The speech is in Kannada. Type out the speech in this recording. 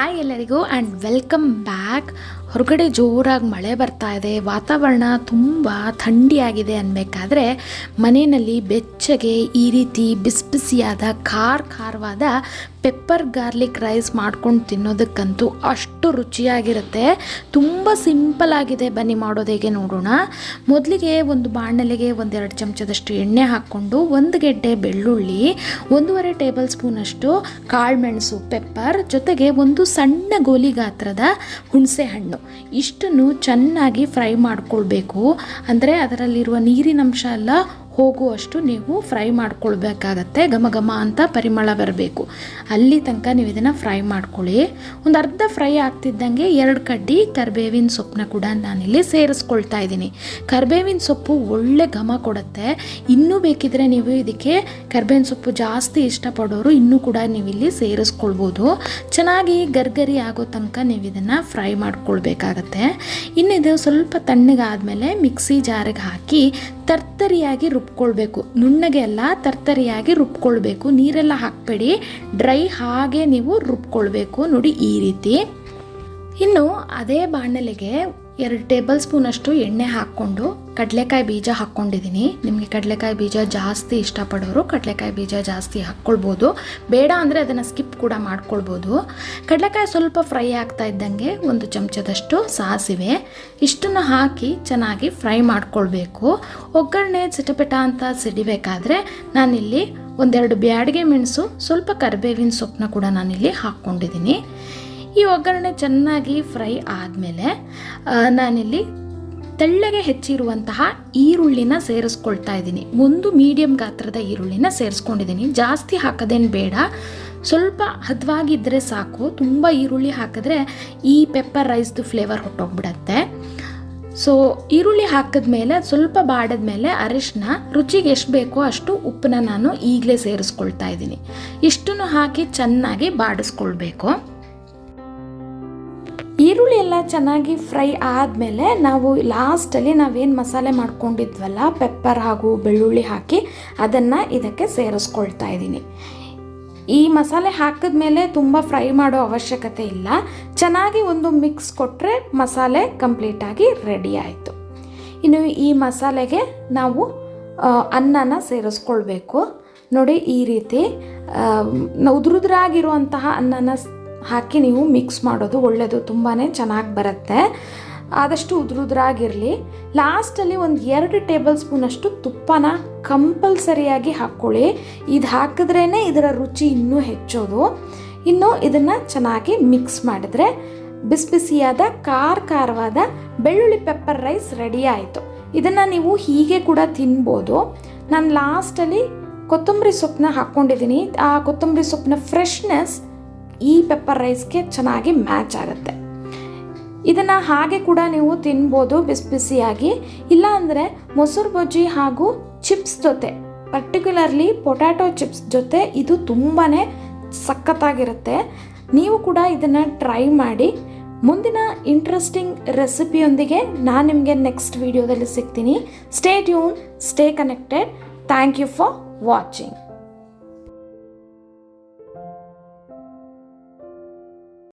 ಹಾಯ್ ಎಲ್ಲರಿಗೂ ಆ್ಯಂಡ್ ವೆಲ್ಕಮ್ ಬ್ಯಾಕ್ ಹೊರಗಡೆ ಜೋರಾಗಿ ಮಳೆ ಬರ್ತಾ ಇದೆ. ವಾತಾವರಣ ತುಂಬ ಥಂಡಿಯಾಗಿದೆ ಅನ್ಬೇಕಾದ್ರೆ ಮನೆಯಲ್ಲಿ ಬೆಚ್ಚಗೆ, ಈ ರೀತಿ ಬಿಸಿ ಬಿಸಿಯಾದ ಖಾರ್ ಖಾರವಾದ ಪೆಪ್ಪರ್ ಗಾರ್ಲಿಕ್ ರೈಸ್ ಮಾಡ್ಕೊಂಡು ತಿನ್ನೋದಕ್ಕಂತೂ ಅಷ್ಟು ರುಚಿಯಾಗಿರುತ್ತೆ. ತುಂಬ ಸಿಂಪಲ್ ಆಗಿದೆ. ಬನ್ನಿ ಮಾಡೋದು ಹೇಗೆ ನೋಡೋಣ. ಮೊದಲಿಗೆ ಒಂದು ಬಾಣಲೆಗೆ ಒಂದೆರಡು ಚಮಚದಷ್ಟು ಎಣ್ಣೆ ಹಾಕ್ಕೊಂಡು ಒಂದು ಗೆಡ್ಡೆ ಬೆಳ್ಳುಳ್ಳಿ, ಒಂದೂವರೆ ಟೇಬಲ್ ಸ್ಪೂನಷ್ಟು ಕಾಳುಮೆಣಸು, ಪೆಪ್ಪರ್, ಜೊತೆಗೆ ಒಂದು ಸಣ್ಣ ಗೋಲಿ ಗಾತ್ರದ ಹುಣಸೆ ಹಣ್ಣು. ಇಷ್ಟನ್ನು ಚೆನ್ನಾಗಿ ಫ್ರೈ ಮಾಡ್ಕೊಳ್ಬೇಕು. ಅಂದರೆ ಅದರಲ್ಲಿರುವ ನೀರಿನಂಶ ಎಲ್ಲ ಹೋಗುವಷ್ಟು ನೀವು ಫ್ರೈ ಮಾಡ್ಕೊಳ್ಬೇಕಾಗತ್ತೆ, ಘಮ ಘಮ ಅಂತ ಪರಿಮಳ ಬರಬೇಕು. ಅಲ್ಲಿ ತನಕ ನೀವು ಇದನ್ನು ಫ್ರೈ ಮಾಡ್ಕೊಳ್ಳಿ. ಒಂದು ಅರ್ಧ ಫ್ರೈ ಆಗ್ತಿದ್ದಂಗೆ ಎರಡು ಕಡ್ಡಿ ಕರ್ಬೇವಿನ ಸೊಪ್ಪನ್ನ ಕೂಡ ನಾನಿಲ್ಲಿ ಸೇರಿಸ್ಕೊಳ್ತಾ ಇದ್ದೀನಿ. ಕರ್ಬೇವಿನ ಸೊಪ್ಪು ಒಳ್ಳೆ ಘಮ ಕೊಡುತ್ತೆ. ಇನ್ನೂ ಬೇಕಿದ್ರೆ ನೀವು ಇದಕ್ಕೆ ಕರ್ಬೇವಿನ ಸೊಪ್ಪು ಜಾಸ್ತಿ ಇಷ್ಟಪಡೋರು ಇನ್ನೂ ಕೂಡ ನೀವು ಇಲ್ಲಿ ಸೇರಿಸ್ಕೊಳ್ಬೋದು. ಚೆನ್ನಾಗಿ ಗರ್ಗರಿ ಆಗೋ ತನಕ ನೀವು ಇದನ್ನು ಫ್ರೈ ಮಾಡ್ಕೊಳ್ಬೇಕಾಗತ್ತೆ. ಇನ್ನು ಇದು ಸ್ವಲ್ಪ ತಣ್ಣಗಾದಮೇಲೆ ಮಿಕ್ಸಿ ಜಾರಿಗೆ ಹಾಕಿ ತರ್ತರಿಯಾಗಿ ರುಬ್ಕೊಳ್ಬೇಕು. ನುಣ್ಣಗೆ ಎಲ್ಲ ತರ್ತರಿಯಾಗಿ ರುಬ್ಕೊಳ್ಬೇಕು. ನೀರೆಲ್ಲ ಹಾಕಬೇಡಿ. ಡ್ರೈ ಹಾಗೆ ನೀವು ರುಬ್ಕೊಳ್ಬೇಕು. ನೋಡಿ ಈ ರೀತಿ. ಇನ್ನು ಅದೇ ಬಾಣಲೆಗೆ ಎರಡು ಟೇಬಲ್ ಸ್ಪೂನಷ್ಟು ಎಣ್ಣೆ ಹಾಕ್ಕೊಂಡು ಕಡಲೆಕಾಯಿ ಬೀಜ ಹಾಕ್ಕೊಂಡಿದ್ದೀನಿ. ನಿಮಗೆ ಕಡಲೆಕಾಯಿ ಬೀಜ ಜಾಸ್ತಿ ಇಷ್ಟಪಡೋರು ಕಡಲೆಕಾಯಿ ಬೀಜ ಜಾಸ್ತಿ ಹಾಕ್ಕೊಳ್ಬೋದು. ಬೇಡ ಅಂದರೆ ಅದನ್ನು ಸ್ಕಿಪ್ ಕೂಡ ಮಾಡ್ಕೊಳ್ಬೋದು. ಕಡಲೆಕಾಯಿ ಸ್ವಲ್ಪ ಫ್ರೈ ಆಗ್ತಾ ಇದ್ದಂಗೆ ಒಂದು ಚಮಚದಷ್ಟು ಸಾಸಿವೆ. ಇಷ್ಟನ್ನು ಹಾಕಿ ಚೆನ್ನಾಗಿ ಫ್ರೈ ಮಾಡ್ಕೊಳ್ಬೇಕು. ಒಗ್ಗರಣೆ ಚಿಟಪಿಟ ಅಂತ ಸಿಡಿಬೇಕಾದ್ರೆ ನಾನಿಲ್ಲಿ ಒಂದೆರಡು ಬ್ಯಾಡಿಗೆ ಮೆಣಸು, ಸ್ವಲ್ಪ ಕರಿಬೇವಿನ ಸೊಪ್ಪನ್ನ ಕೂಡ ನಾನಿಲ್ಲಿ ಹಾಕ್ಕೊಂಡಿದ್ದೀನಿ. ಈ ಒಗ್ಗರಣೆ ಚೆನ್ನಾಗಿ ಫ್ರೈ ಆದಮೇಲೆ ನಾನಿಲ್ಲಿ ತೆಳ್ಳಗೆ ಹೆಚ್ಚಿರುವಂತಹ ಈರುಳ್ಳಿನ ಸೇರಿಸ್ಕೊಳ್ತಾ ಇದ್ದೀನಿ. ಒಂದು ಮೀಡಿಯಂ ಗಾತ್ರದ ಈರುಳ್ಳಿನ ಸೇರಿಸ್ಕೊಂಡಿದ್ದೀನಿ. ಜಾಸ್ತಿ ಹಾಕೋದೇನು ಬೇಡ. ಸ್ವಲ್ಪ ಹದವಾಗಿದ್ದರೆ ಸಾಕು. ತುಂಬ ಈರುಳ್ಳಿ ಹಾಕಿದ್ರೆ ಈ ಪೆಪ್ಪರ್ ರೈಸ್ದು ಫ್ಲೇವರ್ ಹೊಟ್ಟೋಗ್ಬಿಡತ್ತೆ. ಸೊ ಈರುಳ್ಳಿ ಹಾಕಿದ್ಮೇಲೆ, ಸ್ವಲ್ಪ ಬಾಡಿದ್ಮೇಲೆ ಅರಿಶಿನ, ರುಚಿಗೆ ಎಷ್ಟು ಬೇಕೋ ಅಷ್ಟು ಉಪ್ಪನ್ನ ನಾನು ಈಗಲೇ ಸೇರಿಸ್ಕೊಳ್ತಾ ಇದ್ದೀನಿ. ಇಷ್ಟನ್ನು ಹಾಕಿ ಚೆನ್ನಾಗಿ ಬಾಡಿಸ್ಕೊಳ್ಬೇಕು. ಈರುಳ್ಳಿ ಎಲ್ಲ ಚೆನ್ನಾಗಿ ಫ್ರೈ ಆದಮೇಲೆ ನಾವು ಲಾಸ್ಟಲ್ಲಿ ನಾವೇನು ಮಸಾಲೆ ಮಾಡ್ಕೊಂಡಿದ್ವಲ್ಲ ಪೆಪ್ಪರ್ ಹಾಗೂ ಬೆಳ್ಳುಳ್ಳಿ ಹಾಕಿ ಅದನ್ನು ಇದಕ್ಕೆ ಸೇರಿಸ್ಕೊಳ್ತಾ ಇದ್ದೀನಿ. ಈ ಮಸಾಲೆ ಹಾಕಿದ ಮೇಲೆ ತುಂಬ ಫ್ರೈ ಮಾಡೋ ಅವಶ್ಯಕತೆ ಇಲ್ಲ. ಚೆನ್ನಾಗಿ ಒಂದು ಮಿಕ್ಸ್ ಕೊಟ್ಟರೆ ಮಸಾಲೆ ಕಂಪ್ಲೀಟಾಗಿ ರೆಡಿ ಆಯಿತು. ಇನ್ನು ಈ ಮಸಾಲೆಗೆ ನಾವು ಅನ್ನನ ಸೇರಿಸ್ಕೊಳ್ಬೇಕು. ನೋಡಿ ಈ ರೀತಿ ಉದುರುದ್ರಾಗಿರುವಂತಹ ಅನ್ನನ ಹಾಕಿ ನೀವು ಮಿಕ್ಸ್ ಮಾಡೋದು ಒಳ್ಳೆಯದು ತುಂಬಾ ಚೆನ್ನಾಗಿ ಬರುತ್ತೆ. ಆದಷ್ಟು ಉದುರುದ್ರಾಗಿರಲಿ. ಲಾಸ್ಟಲ್ಲಿ ಒಂದು ಎರಡು ಟೇಬಲ್ ಸ್ಪೂನಷ್ಟು ತುಪ್ಪನ ಕಂಪಲ್ಸರಿಯಾಗಿ ಹಾಕ್ಕೊಳ್ಳಿ ಇದು ಹಾಕಿದ್ರೇ ಇದರ ರುಚಿ ಇನ್ನೂ ಹೆಚ್ಚೋದು. ಇನ್ನು ಇದನ್ನು ಚೆನ್ನಾಗಿ ಮಿಕ್ಸ್ ಮಾಡಿದ್ರೆ ಬಿಸಿ ಬಿಸಿಯಾದ, ಖಾರ ಖಾರವಾದ ಬೆಳ್ಳುಳ್ಳಿ ಪೆಪ್ಪರ್ ರೈಸ್ ರೆಡಿ ಆಯಿತು. ಇದನ್ನು ನೀವು ಹೀಗೆ ಕೂಡ ತಿನ್ಬೋದು. ನಾನು ಲಾಸ್ಟಲ್ಲಿ ಕೊತ್ತಂಬರಿ ಸೊಪ್ಪನ್ನ ಹಾಕ್ಕೊಂಡಿದ್ದೀನಿ ಆ ಕೊತ್ತಂಬರಿ ಸೊಪ್ಪಿನ ಫ್ರೆಶ್ನೆಸ್ ಈ ಪೆಪ್ಪರ್ ರೈಸ್ಗೆ ಚೆನ್ನಾಗಿ ಮ್ಯಾಚ್ ಆಗುತ್ತೆ. ಇದನ್ನು ಹಾಗೆ ಕೂಡ ನೀವು ತಿನ್ಬೋದು ಬಿಸಿ ಬಿಸಿಯಾಗಿ. ಇಲ್ಲ ಅಂದರೆ ಮೊಸರು ಬಜ್ಜಿ ಹಾಗೂ ಚಿಪ್ಸ್ ಜೊತೆ ಪರ್ಟಿಕ್ಯುಲರ್ಲಿ ಪೊಟ್ಯಾಟೊ ಚಿಪ್ಸ್ ಜೊತೆ ಇದು ತುಂಬಾ ಸಖತ್ತಾಗಿರುತ್ತೆ. ನೀವು ಕೂಡ ಇದನ್ನು ಟ್ರೈ ಮಾಡಿ. ಮುಂದಿನ ಇಂಟ್ರೆಸ್ಟಿಂಗ್ ರೆಸಿಪಿಯೊಂದಿಗೆ ನಾನು ನಿಮಗೆ ನೆಕ್ಸ್ಟ್ ವಿಡಿಯೋದಲ್ಲಿ ಸಿಗ್ತೀನಿ. Stay tune stay connected thank you for watching